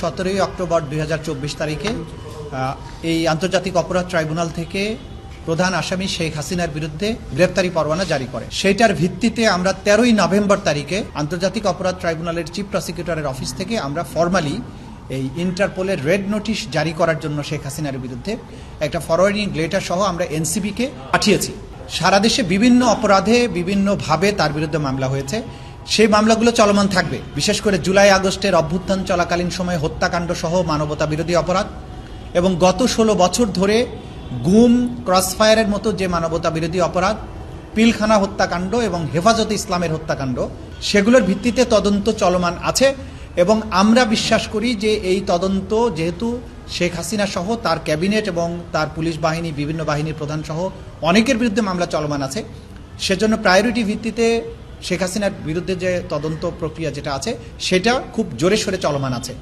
সতেরোই অক্টোবর দুই হাজার চব্বিশ তারিখে এই আন্তর্জাতিক অপরাধ ট্রাইব্যুনাল থেকে প্রধান আসামি শেখ হাসিনার বিরুদ্ধে গ্রেপ্তারি পরোয়ানা জারি করে। সেইটার ভিত্তিতে আমরা তেরোই নভেম্বর তারিখে আন্তর্জাতিক অপরাধ ট্রাইব্যুনালের চিফ প্রসিকিউটরের অফিস থেকে আমরা ফর্মালি এই ইন্টারপোলের রেড নোটিশ জারি করার জন্য শেখ হাসিনার বিরুদ্ধে একটা ফরওয়ার্ডিং লেটার সহ আমরা এনসিবিকে পাঠিয়েছি। সারা দেশে বিভিন্ন অপরাধে বিভিন্নভাবে তার বিরুদ্ধে মামলা হয়েছে। সেই মামলাগুলো চলমান থাকবে। বিশেষ করে জুলাই আগস্টের অভ্যুত্থান চলাকালীন সময়ে হত্যাকাণ্ড সহ মানবতা বিরোধী অপরাধ এবং গত ষোলো বছর ধরে গুম, ক্রসফায়ারের মতো যে মানবতা বিরোধী অপরাধ, পিলখানা হত্যাকাণ্ড এবং হেফাজতে ইসলামের হত্যাকাণ্ড, সেগুলোর ভিত্তিতে তদন্ত চলমান আছে এবং আমরা বিশ্বাস করি যে এই তদন্ত যেহেতু শেখ হাসিনা সহ তার ক্যাবিনেট এবং তার পুলিশ বাহিনী, বিভিন্ন বাহিনীর প্রধান সহ অনেকের বিরুদ্ধে মামলা চলমান আছে। সেজন্য প্রায়োরিটি ভিত্তিতে শেখ হাসিনার বিরুদ্ধে যে তদন্ত প্রক্রিয়া যেটা আছে সেটা খুব জোরে সোরে চলমান আছে।